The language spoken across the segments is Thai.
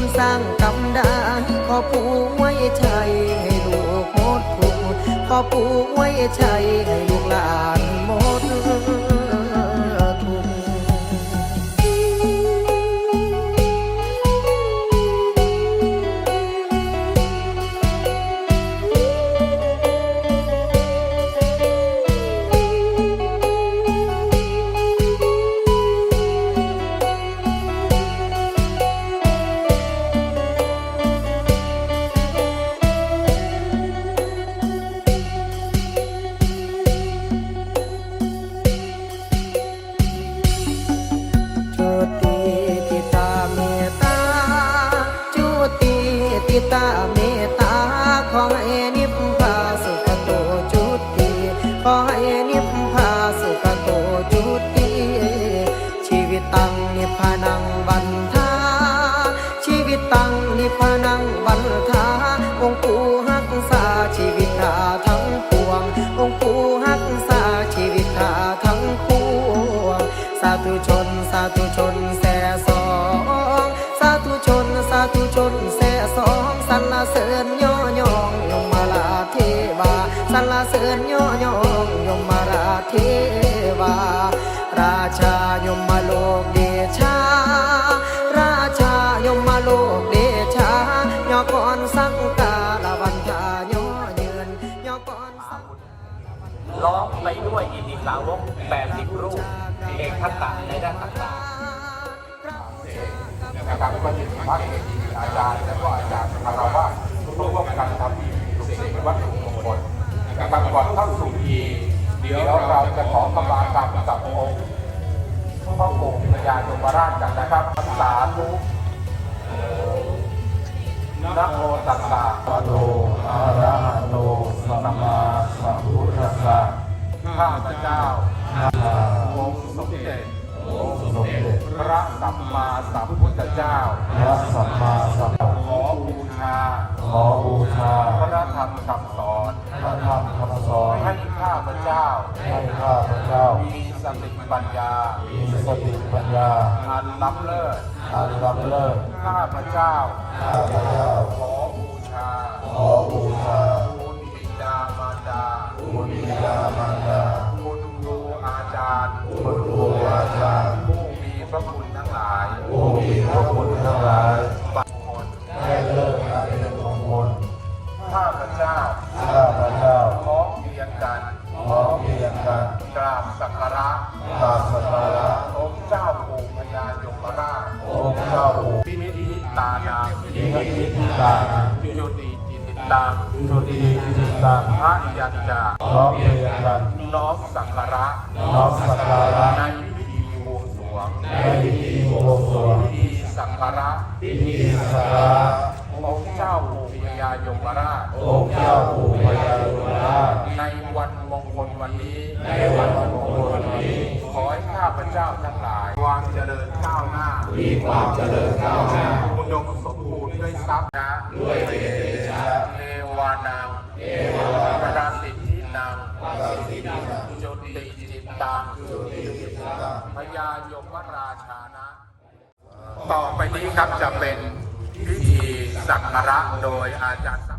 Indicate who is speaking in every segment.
Speaker 1: บุญสร้างกำได้ขอปู่ไว้ชัยให้ลูกหมดทุกข์ขอปู่ไว้ชัยให้ลูกหลานหมด เสริญย่อยองยมาลาเทวาสรรเสริญย่อยองยมาลาเทวา ราชายมมาโลกเดชา ราชายมมาโลกเดชาย่อก่อนสังกาลวันทาย่อเยืนย่อก่อนสัง
Speaker 2: ร้องไปด้วยอิติสาวก80รูปเอกทักษะในด้านต่างๆ
Speaker 3: นะครับไม่ว่าจะเป็นพระเอกอาจารย์และก็อาจารย์คารวะร่วมกันทำพิธีปลุกเสกวัตถุมงคลนะครับก่อนเข้าสู่พิธีเดี๋ยวเราจะขอกำลากรรมกับองค์พ่อปู่พญายมราชกันนะครับสาธุนะโมตัสสะภะคะวะโตอะระหะโตสัมมาสัมพุทธัสสะข้าพเจ้าองค์สมเด็จ องค์สมเด็จพระสัมมาสัมพุทธเจ้า
Speaker 4: พระสัมมาสัมพุทธ
Speaker 3: ขอบูชา
Speaker 4: ขอบูชา
Speaker 3: พระธรรมคำสอน
Speaker 4: พระธรรมคำสอน
Speaker 3: ให้ข้าพเจ้า
Speaker 4: ให้ข้าพเจ้า
Speaker 3: มีสติปัญญา
Speaker 4: มีสติปัญญา
Speaker 3: อันล้ำเลิศ
Speaker 4: อันล้ำเลิศ
Speaker 3: ข้าพเจ้า
Speaker 4: ข้าพเจ้า
Speaker 3: ขอบูชา
Speaker 4: ขอบูชา
Speaker 3: คุณบิดามารดา
Speaker 4: คุณบิดามารดา
Speaker 3: คุณครูอาจารย์
Speaker 4: คุณครูอาจารย์
Speaker 3: ผู้มีพระคุณทั้งหลาย
Speaker 4: ผู้มีพระคุณทั้งหลาย
Speaker 3: บัณฑิต
Speaker 4: ให้เลิกอันเป็นมงคล
Speaker 3: ข้าพเจ้า
Speaker 4: ข้าพเจ้า
Speaker 3: ขอเพียงกัน
Speaker 4: ขอเพียงกัน
Speaker 3: กราบสักการะ
Speaker 4: กราบสักการะ
Speaker 3: องค์เจ้าปู่พญายมราช
Speaker 4: องค์เจ้าปู่
Speaker 3: พินิธิตานาม
Speaker 4: อินทริทิตานัง
Speaker 3: จุติจิติตัง
Speaker 4: จุติทิตัง
Speaker 3: พระยันจา
Speaker 4: ขอเพียงกัน
Speaker 3: น้อมสักการะ
Speaker 4: น้อมสักการะ
Speaker 3: ในพิธีบวงสร
Speaker 4: ที่มีมงสรวง
Speaker 3: พิธีสักการะ
Speaker 4: ที่สักการะ
Speaker 3: องค์เจ้าปู่พญายมราช
Speaker 4: องค์เจ้าปู่พญายมราช
Speaker 3: ในวันมงคลวันนี้
Speaker 4: ในวันมงคลวันนี้
Speaker 3: ขอให้ข้าพเจ้าทั้งหลายความเจริญก้าวหน้า
Speaker 4: มีความเจริญก้าวหน้า
Speaker 3: นี้ครับจะเป็นพิธีสักการะโดยอาจารย์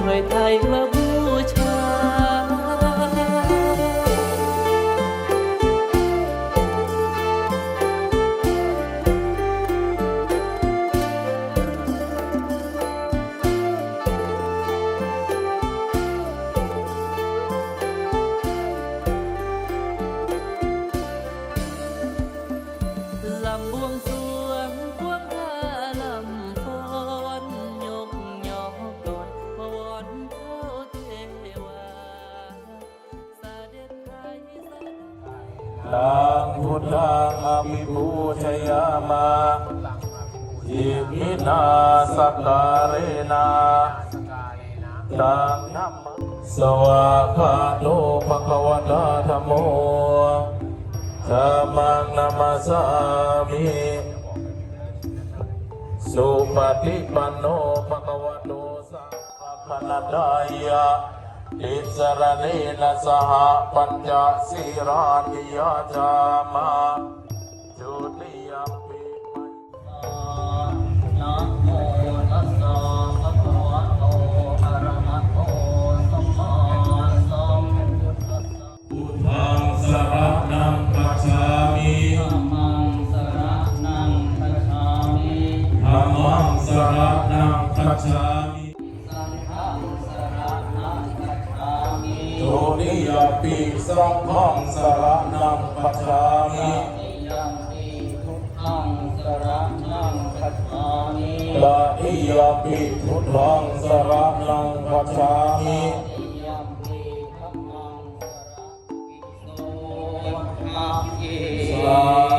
Speaker 4: ถอย
Speaker 5: ไท
Speaker 6: ยแล้ว นา
Speaker 7: สังธรมสวาคาโลภควตาธรร
Speaker 3: มโมธรรมังนามาสามิสุปฏิปันโนภควโตสัพพะนัตยะอิสรเนนะสหปัญจสิรานิยาจามาจุติยมปิมัน
Speaker 7: นะ गच्छामि तुरीयपि सर्वं शरणं गच्छामि तदीयपि बुद्धं शरणं गच्छामि สา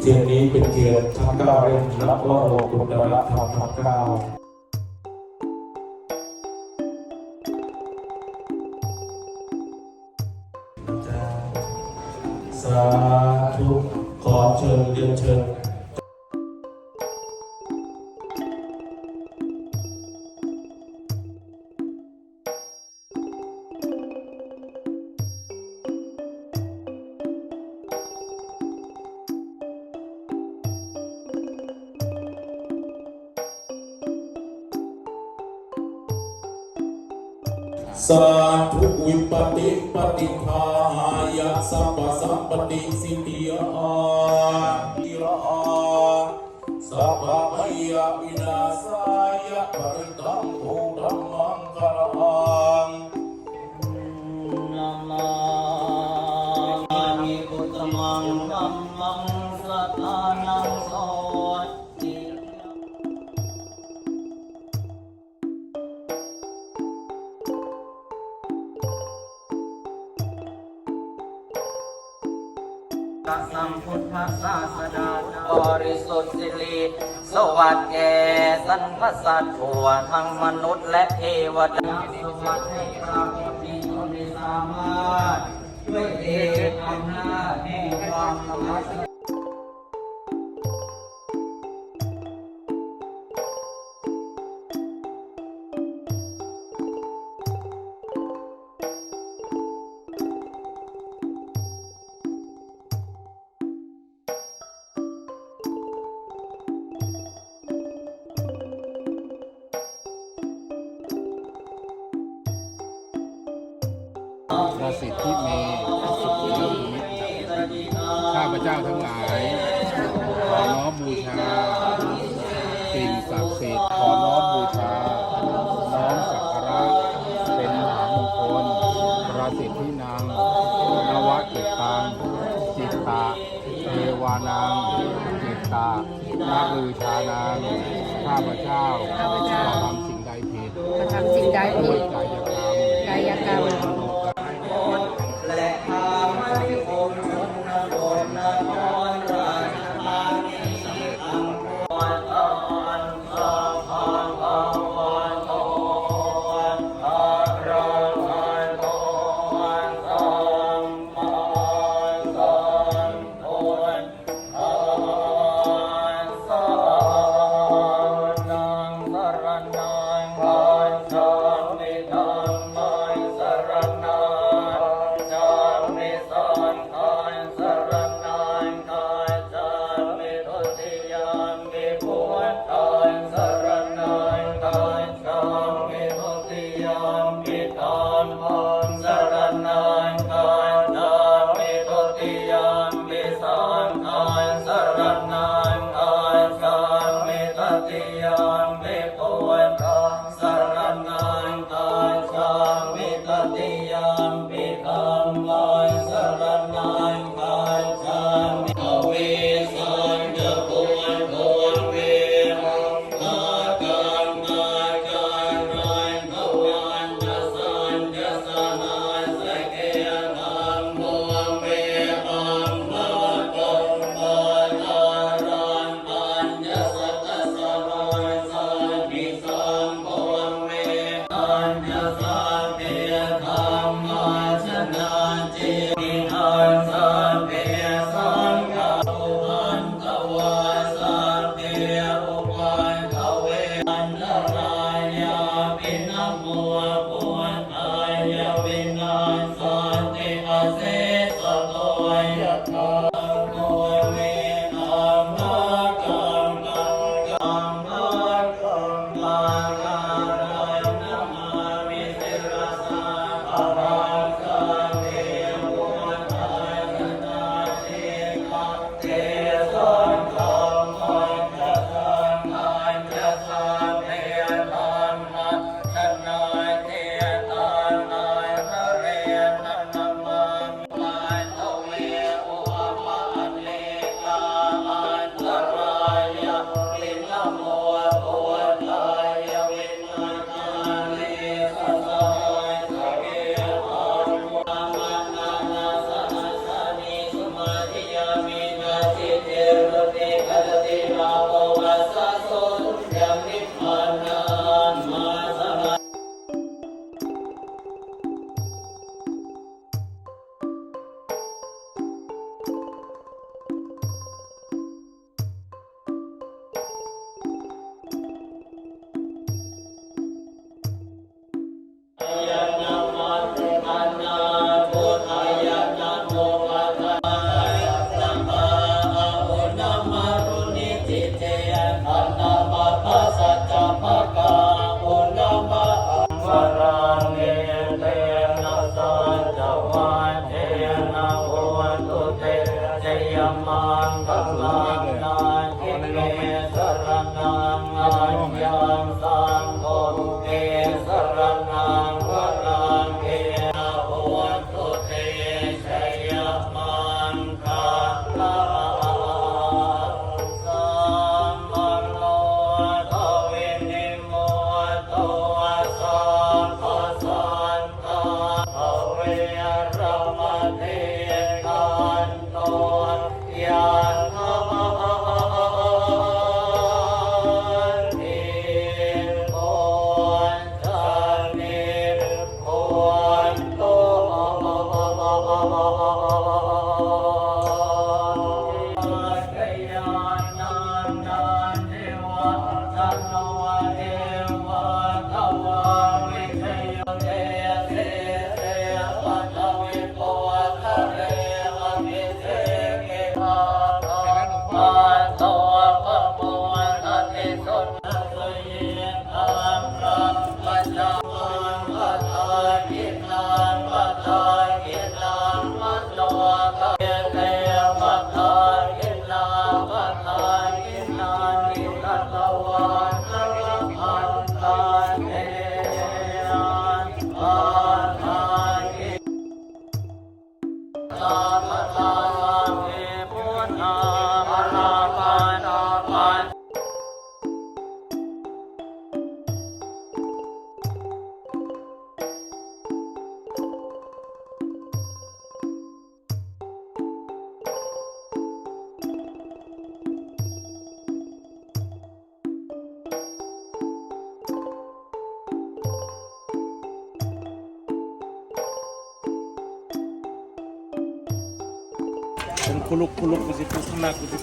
Speaker 7: เที
Speaker 3: ยนนี้เป็นเทียนชั้นเก้าเล่มรับว่าโลกุตระธรรมทับเก้าสาธุขอเชิญเรียนเชิญ Satipaya Sapa Sapati Sitiya Tira Sapa Paya Vinasaya Paritam Udamangkara Sapa ศา
Speaker 7: สดา
Speaker 1: บริสุทธิ์สิริสวัสดิ์แก่สันพสัตว์ทั่ทั้งมนุษย์และเทวดาสวัสดิ์ สิ
Speaker 3: ทธิเมสุขิมีตรข้าพเจ้าทั้งหลาย ขอน้อมบูชา สิ่งศักดิ์สิทธิ์ขอน้อมบูชา น้อมสักการะเป็นมหามงคลพระสิทธินางนวะกตตังจิตตาเทวานางจิตตานาบือชานางข้าพเจ้า
Speaker 7: ขอ
Speaker 3: ทำสิ่งใดผิด
Speaker 7: ทำสิ่งใดผิด
Speaker 3: กายกรรม
Speaker 7: กายกรรม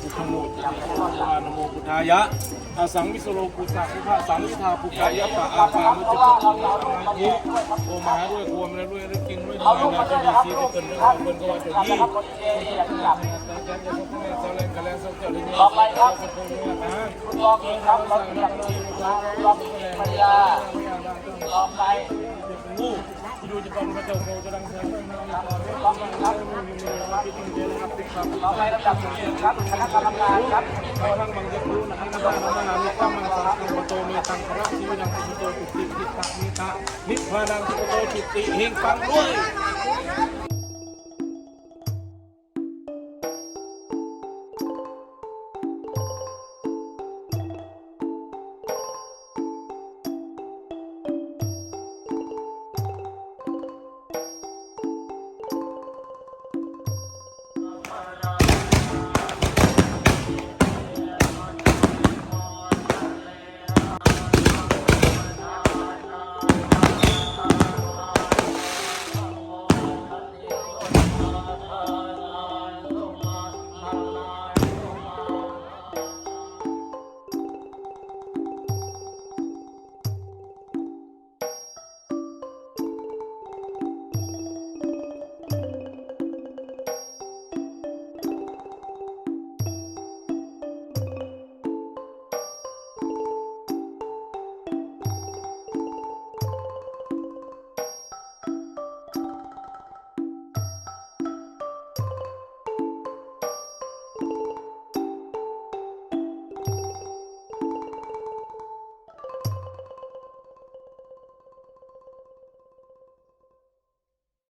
Speaker 1: สุขโมตุวานโมพุทธายะอาสังวิสโลกุสังวิภา
Speaker 2: สังวิทาปุกายะปะอาปามุจิปุตุสังยุโอมาด้วยกลัวมันด้วยด้วยกินด้วยทำงานจะมีสีที่ตนเรื่องเพิ่นก็ว่าจะยี่ต่อไปครับ
Speaker 8: คุณรองเองครับเราเรียกทีมงานรองเอกปัญญาต่อไป
Speaker 2: งูที่ดูจะเป็นพระเจ้าโมจะดังเสียง
Speaker 8: เรับต่อไปลำดับที่หนึ่งครับคณะกรรมการครับ
Speaker 2: ไปทางบางเจะรู้นะให้มาทำงานมีตั้งมันสังโตมีตังพระชีวิตังสุโตจุติทิตามิตานิพพานังสุโตจุติเฮงฟังด้วย